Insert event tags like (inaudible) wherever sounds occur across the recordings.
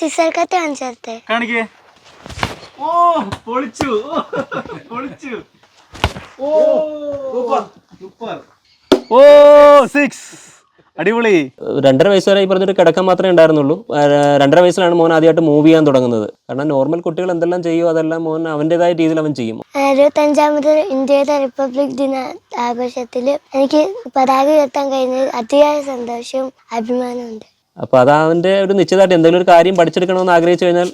Scissor കാണിച്ചേർത്തെ കാണിക്കേ. ഓ പൊളിച്ചു. പൊളിച്ചു. ഓ സൂപ്പർ. സൂപ്പർ. ഓ സിക്സ്. അടിപൊളി. രണ്ടര വയസ്സ് വരെ ഈ പറഞ്ഞൊരു കിടക്കാൻ മാത്രമേ ഉണ്ടായിരുന്നുള്ളൂ. രണ്ടര വയസ്സിലാണ് മോൻ ആദ്യമായിട്ട് മൂവ് ചെയ്യാൻ തുടങ്ങുന്നത്. കാരണം നോർമൽ കുട്ടികൾ എന്തെല്ലാം ചെയ്യും അതെല്ലാം മോൻ അവന്റെതായ രീതിയിൽ അവൻ ചെയ്യും. എഴുപത്തഞ്ചാമത് ഇന്ത്യയുടെ റിപ്പബ്ലിക് ദിന ആഘോഷത്തിൽ എനിക്ക് പതാക ഉയർത്താൻ കഴിഞ്ഞത് അതിയായ സന്തോഷവും അഭിമാനമുണ്ട് അപ്പോൾ അത് ഒരു നിശ്ചിതമായിട്ട് എന്തെങ്കിലും ഒരു കാര്യം പഠിച്ചെടുക്കണമെന്ന് ആഗ്രഹിച്ചു കഴിഞ്ഞാൽ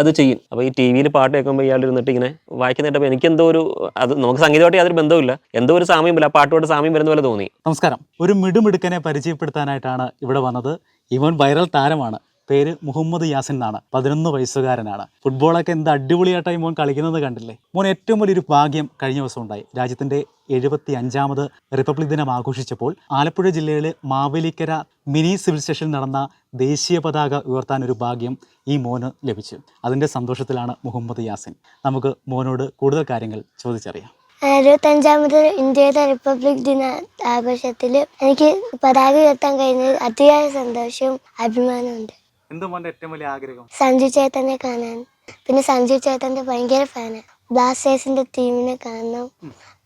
അത് ചെയ്യും. അപ്പോൾ ഈ ടി വിയിൽ പാട്ട് കേൾക്കുമ്പോൾ ഇയാൾ ഇരുന്നിട്ട് ഇങ്ങനെ വായിക്കുന്നിട്ടപ്പോൾ എനിക്ക് എന്തോ ഒരു അത് നമുക്ക് സംഗീതമായിട്ട് യാതൊരു ബന്ധവുമില്ല. എന്തോ ഒരു സാമ്യം ഇല്ല ആ പാട്ടോട് സാമ്യം വരുന്ന പോലെ തോന്നി. നമസ്കാരം. ഒരു മിടുമിടുക്കനെ പരിചയപ്പെടുത്താനായിട്ടാണ് ഇവിടെ വന്നത്. ഇവൻ വൈറൽ താരമാണ്. പേര് മുഹമ്മദ് യാസിൻ എന്നാണ്. പതിനൊന്ന് വയസ്സുകാരനാണ്. ഫുട്ബോളൊക്കെ എന്ത് അടിപൊളിയായിട്ടായി മോൻ കളിക്കുന്നത് കണ്ടില്ലേ? മോൻ ഏറ്റവും വലിയൊരു ഭാഗ്യം കഴിഞ്ഞ ദിവസം ഉണ്ടായി. രാജ്യത്തിന്റെ എഴുപത്തി അഞ്ചാമത് റിപ്പബ്ലിക് ദിനം ആഘോഷിച്ചപ്പോൾ ആലപ്പുഴ ജില്ലയിലെ മാവേലിക്കര മിനി സിവിൽ സ്റ്റേഷനിൽ നടന്ന ദേശീയ പതാക ഉയർത്താൻ ഒരു ഭാഗ്യം ഈ മോന് ലഭിച്ചു. അതിന്റെ സന്തോഷത്തിലാണ് മുഹമ്മദ് യാസിൻ. നമുക്ക് മോനോട് കൂടുതൽ കാര്യങ്ങൾ ചോദിച്ചറിയാം. എഴുപത്തഞ്ചാമത് ഇന്ത്യയുടെ റിപ്പബ്ലിക് ദിന ആഘോഷത്തിൽ എനിക്ക് പതാക ഉയർത്താൻ കഴിഞ്ഞത് അതിയായ സന്തോഷവും അഭിമാനമുണ്ട് എന്ത് മോന്റെ ഏറ്റവും വലിയ ആഗ്രഹം. സഞ്ജു ചേട്ടനെ കാണാൻ. പിന്നെ സഞ്ജു ചേട്ടന്റെ ഭയങ്കര ഫാന് ബ്ലാസ്റ്റേഴ്സിന്റെ ടീമിനെ കാണണം.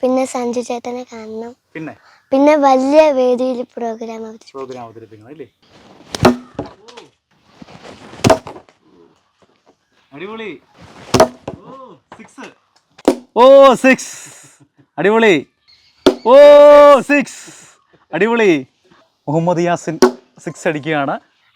പിന്നെ സഞ്ജു ചേട്ടനെ കാണണം. പിന്നെ? പിന്നെ വലിയ വേദിയിൽ പ്രോഗ്രാം അവതരിപ്പിക്കും. പ്രോഗ്രാം അവതരിപ്പിക്കണം അല്ലേ? അടിപൊളി. ഓ സിക്സ് അടിപൊളി. ഓ സിക്സ് അടിപൊളി. മുഹമ്മദ് യാസിൻ സിക്സ് അടിക്കുകയാണ്.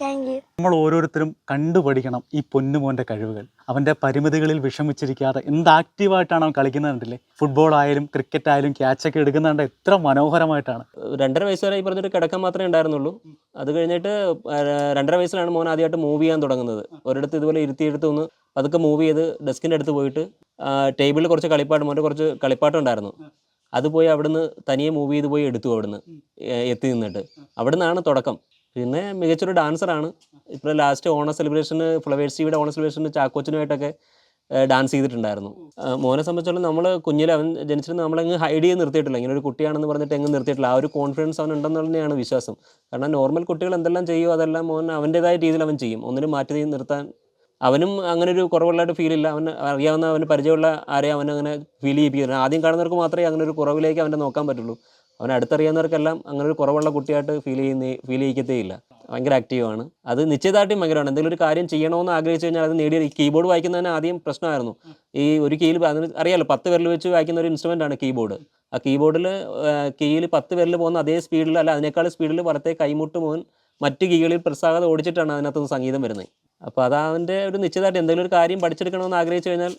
താങ്ക് യു നമ്മൾ ഓരോരുത്തരും കണ്ടുപഠിക്കണം ഈ പൊന്നുമോന്റെ കഴിവുകൾ. അവന്റെ പരിമിതികളിൽ വിഷമിച്ചിരിക്കാതെ എന്ത് ആക്റ്റീവായിട്ടാണ് അവൻ കളിക്കുന്നത് കണ്ടില്ലേ? ഫുട്ബോൾ ആയാലും ക്രിക്കറ്റ് ആയാലും ക്യാച്ച് ക്യാച്ചൊക്കെ എടുക്കുന്നുണ്ട് എത്ര മനോഹരമായിട്ടാണ്. രണ്ടര വയസ്സ് വരെ ഈ പറഞ്ഞൊരു കിടക്കാൻ മാത്രമേ ഉണ്ടായിരുന്നുള്ളൂ. അത് കഴിഞ്ഞിട്ട് രണ്ടര വയസ്സിലാണ് മോൻ ആദ്യമായിട്ട് മൂവ് ചെയ്യാൻ തുടങ്ങുന്നത്. ഒരിടത്ത് ഇതുപോലെ ഇരുത്തിയെടുത്ത് ഒന്ന് അതൊക്കെ മൂവ് ചെയ്ത് ഡെസ്കിന്റെ അടുത്ത് പോയിട്ട് ടേബിളിൽ കുറച്ച് കളിപ്പാട്ട് മോന്റെ കുറച്ച് കളിപ്പാട്ടം ഉണ്ടായിരുന്നു. അത് പോയി അവിടുന്ന് തനിയെ മൂവ് ചെയ്ത് പോയി എടുത്തു അവിടുന്ന് എത്തി നിന്നിട്ട്. അവിടുന്നാണ് തുടക്കം. പിന്നെ മികച്ചൊരു ഡാൻസറാണ്. ഇപ്പോൾ ലാസ്റ്റ് ഓണ സെലിബ്രേഷന് ഫ്ലവേഴ്സിയുടെ ഓണ സെലിബ്രേഷന് ചാക്കോച്ചനുമായിട്ടൊക്കെ ഡാൻസ് ചെയ്തിട്ടുണ്ടായിരുന്നു. മോനെ സംബന്ധിച്ചോളം നമ്മൾ കുഞ്ഞിൽ അവൻ ജനിച്ചിട്ട് നമ്മളങ്ങ് ഹൈഡ് ചെയ്ത് നിർത്തിയിട്ടില്ല. ഇങ്ങനെ ഒരു കുട്ടിയാണെന്ന് പറഞ്ഞിട്ട് എങ്ങും നിർത്തിയിട്ടില്ല. ആ ഒരു കോൺഫിഡൻസ് അവൻ ഉണ്ടെന്നുള്ള തന്നെയാണ് വിശ്വാസം. കാരണം നോർമൽ കുട്ടികൾ എന്തെല്ലാം ചെയ്യുമോ അതെല്ലാം മോൻ അവന്റെതായ രീതിയിൽ അവൻ ചെയ്യും. ഒന്നിനും മാറ്റി നിർത്താൻ അവനും അങ്ങനെ ഒരു കുറവുള്ളതായിട്ട് ഫീൽ ഇല്ല. അവൻ അറിയാവുന്ന അവന് പരിചയമുള്ള ആരെയും അവൻ അങ്ങനെ ഫീൽ ചെയ്യിപ്പിക്കുന്നത് ആദ്യം കാണുന്നവർക്ക് മാത്രമേ അങ്ങനെ ഒരു കുറവിലേക്ക് അവന്റെ നോക്കാൻ പറ്റുള്ളൂ. അവൻ അടുത്തറിയാവുന്നവർക്കെല്ലാം അങ്ങനെ ഒരു കുറവുള്ള കുട്ടിയായിട്ട് ഫീൽ ചെയ്യുന്ന ഫീൽ ചെയ്യിക്കത്തേ ഇല്ല ഭയങ്കര ആക്റ്റീവാണ് അത് നിശ്ചയദാർഢ്യം ഭയങ്കരമാണ്. എന്തെങ്കിലും ഒരു കാര്യം ചെയ്യണമെന്ന് ആഗ്രഹിച്ചു കഴിഞ്ഞാൽ അത് നേടിയ കീബോർഡ് വായിക്കുന്നതിന് ആദ്യം പ്രശ്നമായിരുന്നു. ഈ ഒരു കീയിൽ അതിന് അറിയാലോ പത്ത് വിരൽ വെച്ച് വായിക്കുന്ന ഒരു ഇൻസ്ട്രുമെന്റ് ആണ് കീബോർഡ് ആ കീബോർഡിൽ കീയിൽ പത്ത് വിരൽ പോകുന്ന അതേ സ്പീഡിൽ അല്ല അതിനേക്കാൾ സ്പീഡിൽ പുറത്തേക്ക് കൈമുട്ട് മോൻ മറ്റ് കീകളിൽ പ്രസാദം ഓടിച്ചിട്ടാണ് അതിനകത്തുനിന്ന് സംഗീതം വരുന്നത്. അപ്പോൾ അത് അവന്റെ ഒരു നിശ്ചിതമായിട്ട് എന്തെങ്കിലും ഒരു കാര്യം പഠിച്ചെടുക്കണമെന്ന് ആഗ്രഹിച്ചു കഴിഞ്ഞാൽ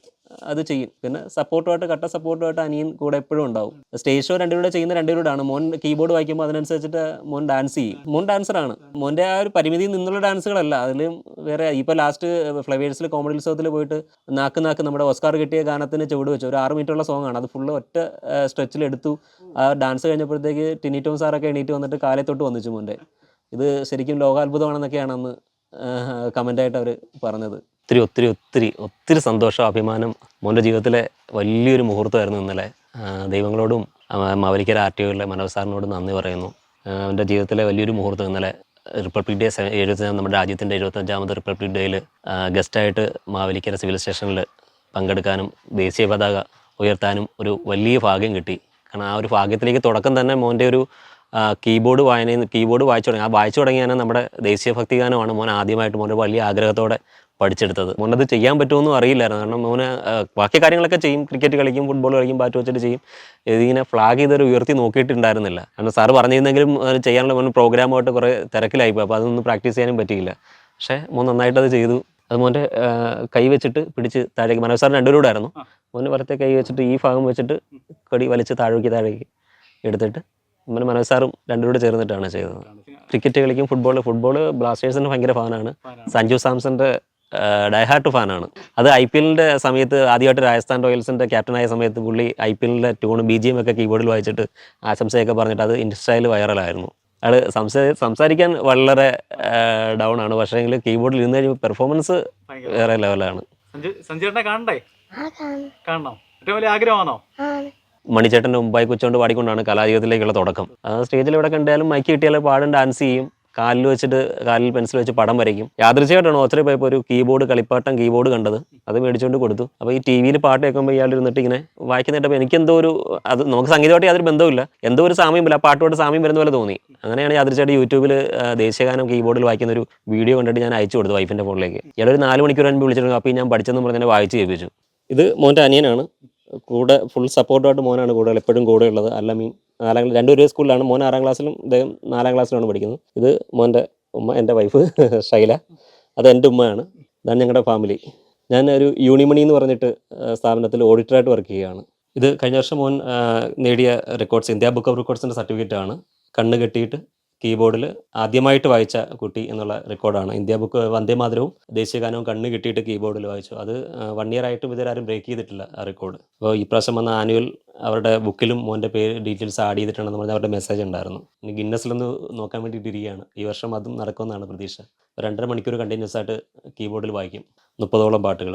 അത് ചെയ്യും. പിന്നെ സപ്പോർട്ടുമായിട്ട് കട്ട സപ്പോർട്ടുമായിട്ട് അനിയൻ കൂടെ എപ്പോഴും ഉണ്ടാവും. സ്റ്റേജ് ഷോ രണ്ടുപേരുടെ ചെയ്യുന്ന രണ്ടുപേരോടാണ് മോൻ കീബോർഡ് വായിക്കുമ്പോൾ അതിനനുസരിച്ചിട്ട് മോൻ ഡാൻസ് ചെയ്യും. മോൻ ഡാൻസറാണ് മോന്റെ ആ ഒരു പരിമിതിയിൽ നിന്നുള്ള ഡാൻസുകളല്ല. അതിലും വേറെ ഇപ്പോൾ ലാസ്റ്റ് ഫ്ലവേഴ്സിൽ കോമഡി ഉത്സവത്തിൽ പോയിട്ട് നാക്ക് നാക്ക് നമ്മുടെ ഓസ്കാർ കിട്ടിയ ഗാനത്തിന് ചുവട് വെച്ചു. ഒരു ആറ് മിനിറ്റുള്ള സോങ് ആണ്. അത് ഫുള്ള് ഒറ്റ സ്ട്രെച്ചിൽ എടുത്തു. ആ ഡാൻസ് കഴിഞ്ഞപ്പോഴത്തേക്ക് ടിനി ടോം സാറൊക്കെ എണീറ്റ് വന്നിട്ട് കാലേ തൊട്ട് വന്നിച്ചു മോന്റെ ഇത് ശരിക്കും ലോകാത്ഭുതമാണെന്നൊക്കെയാണ് അന്ന് കമന്റായിട്ട് അവർ പറഞ്ഞത്. ഒത്തിരി ഒത്തിരി ഒത്തിരി ഒത്തിരി സന്തോഷം അഭിമാനം. മോന്റെ ജീവിതത്തിലെ വലിയൊരു മുഹൂർത്തമായിരുന്നു ഇന്നലെ. ദൈവങ്ങളോടും മവലിക്കര ആർ ടി ഒയിലെ മനോജ് സാറിനോടും നന്ദി പറയുന്നു. എന്റെ ജീവിതത്തിലെ വലിയൊരു മുഹൂർത്തം ഇന്നലെ. റിപ്പബ്ലിക് ഡേ എഴുപത്തഞ്ചാം നമ്മുടെ രാജ്യത്തിന്റെ എഴുപത്തഞ്ചാമത് റിപ്പബ്ലിക് ഡേയിൽ ഗസ്റ്റായിട്ട് മാവലിക്കര സിവിൽ സ്റ്റേഷനിൽ പങ്കെടുക്കാനും ദേശീയ പതാക ഉയർത്താനും ഒരു വലിയ ഭാഗ്യം കിട്ടി. കാരണം ആ ഒരു ഭാഗ്യത്തിലേക്ക് തുടക്കം തന്നെ മോന്റെ ഒരു കീബോർഡ് വായനയിൽ കീബോർഡ് വായിച്ചു തുടങ്ങി. ആ വായിച്ചു തുടങ്ങിയാണ് നമ്മുടെ ദേശീയ ഭക്തിഗാനമാണ് മോൻ ആദ്യമായിട്ട് മോന്റെ വലിയ ആഗ്രഹത്തോടെ പഠിച്ചെടുത്തത്. മോനത് ചെയ്യാൻ പറ്റുമെന്നും അറിയില്ലായിരുന്നു. കാരണം മോന് ബാക്കി കാര്യങ്ങളൊക്കെ ചെയ്യും. ക്രിക്കറ്റ് കളിക്കും ഫുട്ബോൾ കളിക്കും ബാറ്റ് വെച്ചിട്ട് ചെയ്യും. ഇതിങ്ങനെ ഫ്ലാഗ് ചെയ്തൊരു ഉയർത്തി നോക്കിയിട്ടുണ്ടായിരുന്നില്ല. കാരണം സാറ് പറഞ്ഞിരുന്നെങ്കിലും ചെയ്യാനുള്ള മോൻ പ്രോഗ്രാമായിട്ട് കുറേ തിരക്കിലായിപ്പോൾ അപ്പോൾ അതൊന്നും പ്രാക്ടീസ് ചെയ്യാനും പറ്റിയില്ല. പക്ഷേ മോൻ നന്നായിട്ട് അത് ചെയ്തു. അത് മോന്റെ കൈ വെച്ചിട്ട് പിടിച്ച് താഴേക്ക് മനോജ് സാറിന് രണ്ടുപേരും ആയിരുന്നു. മോന് വരത്തെ കൈ വെച്ചിട്ട് ഈ ഭാഗം വെച്ചിട്ട് കടി വലിച്ച് താഴേക്ക് താഴേക്ക് എടുത്തിട്ട് മോന് മനോജ് സാറും രണ്ടുപേരും ചേർന്നിട്ടാണ് ചെയ്തത്. ക്രിക്കറ്റ് കളിക്കും ഫുട്ബോൾ ഫുട്ബോൾ ബ്ലാസ്റ്റേഴ്സിന്റെ ഭയങ്കര ഫാനാണ് സഞ്ജു സാംസന്റെ ഡയഹാർട്ട് ഫാനാണ് അത് ഐ പി എല്ലിന്റെ സമയത്ത് ആദ്യമായിട്ട് രാജസ്ഥാൻ റോയൽസിന്റെ ക്യാപ്റ്റനായ സമയത്ത് പുള്ളി ഐ പി എല്ലിന്റെ ട്യൂണും ബി ജി എം ഒക്കെ കീബോർഡിൽ വായിച്ചിട്ട് ആശംസയൊക്കെ പറഞ്ഞിട്ട് അത് ഇൻസ്റ്റയിൽ വൈറലായിരുന്നു അയാൾ സംസാ സംസാരിക്കാൻ വളരെ ഡൗൺ ആണ്. പക്ഷേ കീബോർഡിൽ ഇരുന്ന് കഴിയുമ്പോൾ പെർഫോമൻസ് വേറെ ലെവലാണ് സഞ്ജു സഞ്ജുവേട്ടനെ കാണണ്ടേ? ആ കാണും. കാണണം? ഏറ്റവും വലിയ ആഗ്രഹമാണോ? മണിച്ചേട്ടന്റെ മുമ്പായി കൊച്ചുകൊണ്ട് പാടിക്കൊണ്ടാണ് കലാജീവിതത്തിലേക്കുള്ള തുടക്കം. ആ സ്റ്റേജിൽ ഇവിടെ കണ്ടാലും മൈക്ക് കിട്ടിയാൽ പാടും ഡാൻസ് ചെയ്യും. കാലിൽ വെച്ചിട്ട് കാലിൽ പെൻസിൽ വെച്ച് പടം വരയ്ക്കും. യാദൃശ്യമായിട്ടാണ് ഓച്ചറി പോയപ്പോൾ ഒരു കീബോർഡ് കളിപ്പാട്ടം കീബോർഡ് കണ്ടത്. അത് മേടിച്ചുകൊണ്ട് കൊടുത്തു. അപ്പോൾ ഈ ടി വിയിൽ പാട്ട് കേൾക്കുമ്പോൾ ഇയാൾ ഇരുന്നിട്ട് ഇങ്ങനെ വായിക്കുന്നിട്ടപ്പോൾ എനിക്ക് എന്തോ ഒരു അത് നമുക്ക് സംഗീതമായിട്ട് യാതൊരു ബന്ധവുമില്ല. എന്തോ ഒരു സാമ്യമില്ല ആ പാട്ടുമായിട്ട് സാമ്യം വരുന്ന പോലെ തോന്നി. അങ്ങനെയാണ് യാദൃശ്യമായിട്ട് യൂട്യൂബിൽ ദേശീയഗാനം കീബോർഡിൽ വായിക്കുന്ന ഒരു വീഡിയോ കണ്ടിട്ട് ഞാൻ അയച്ചു കൊടുത്തു വൈഫിന്റെ ഫോണിലേക്ക് ഇയാൾ ഒരു നാല് മണിക്കൂർ മുൻപ് വിളിച്ചിട്ടുണ്ട് അപ്പോൾ ഞാൻ പഠിച്ചെന്ന് പറഞ്ഞ് വായിച്ച് കേൾപ്പിച്ചു. ഇത് മോന്റെ അനിയനാണ്. കൂടെ ഫുൾ സപ്പോർട്ടായിട്ട് മോനാണ് കൂടുതൽ എപ്പോഴും കൂടെ ഉള്ളത്. അല്ല മീൻ നാലാം ക്ലാസ് രണ്ടു ഒരേ സ്കൂളിലാണ് മോൻ ആറാം ക്ലാസ്സിലും ഇദ്ദേഹം നാലാം ക്ലാസ്സിലാണ് പഠിക്കുന്നത്. ഇത് മോന്റെ ഉമ്മ എന്റെ വൈഫ് ഷൈല (laughs) അത് എന്റെ ഉമ്മയാണ്. ഇതാണ് ഞങ്ങളുടെ ഫാമിലി ഞാൻ ഒരു യൂണിമണി എന്ന് പറഞ്ഞിട്ട് സ്ഥാപനത്തിൽ ഓഡിറ്ററായിട്ട് വർക്ക് ചെയ്യുകയാണ്. ഇത് കഴിഞ്ഞ വർഷം മോൻ നേടിയ റെക്കോർഡ്സ് ഇന്ത്യ ബുക്ക് ഓഫ് റെക്കോർഡ്സിന്റെ സർട്ടിഫിക്കറ്റാണ് കണ്ണ് കെട്ടിയിട്ട് കീബോർഡിൽ ആദ്യമായിട്ട് വായിച്ച കുട്ടി എന്നുള്ള റെക്കോർഡാണ്. ഇന്ത്യ ബുക്ക് വന്ദേമാതരവും ദേശീയഗാനവും കണ്ണ് കിട്ടിയിട്ട് കീബോർഡിൽ വായിച്ചു. അത് വൺ ഇയർ ആയിട്ടും ഇതുവരെ ആരും ബ്രേക്ക് ചെയ്തിട്ടില്ല ആ റെക്കോർഡ് അപ്പോൾ ഈ പ്രാവശ്യം വന്ന ആനുവൽ അവരുടെ ബുക്കിലും മോന്റെ പേര് ഡീറ്റെയിൽസ് ആഡ് ചെയ്തിട്ടുണ്ടെന്ന് പറഞ്ഞ അവരുടെ മെസ്സേജ് ഉണ്ടായിരുന്നു. ഇനി ഗിന്നസിലൊന്ന് നോക്കാൻ വേണ്ടിയിട്ട് ഇരിക്കുകയാണ്. ഈ വർഷം അതും നടക്കുമെന്നാണ് പ്രതീക്ഷ. രണ്ടര മണിക്കൂർ കണ്ടിന്യൂസ് ആയിട്ട് കീബോർഡിൽ വായിക്കും. മുപ്പതോളം പാട്ടുകൾ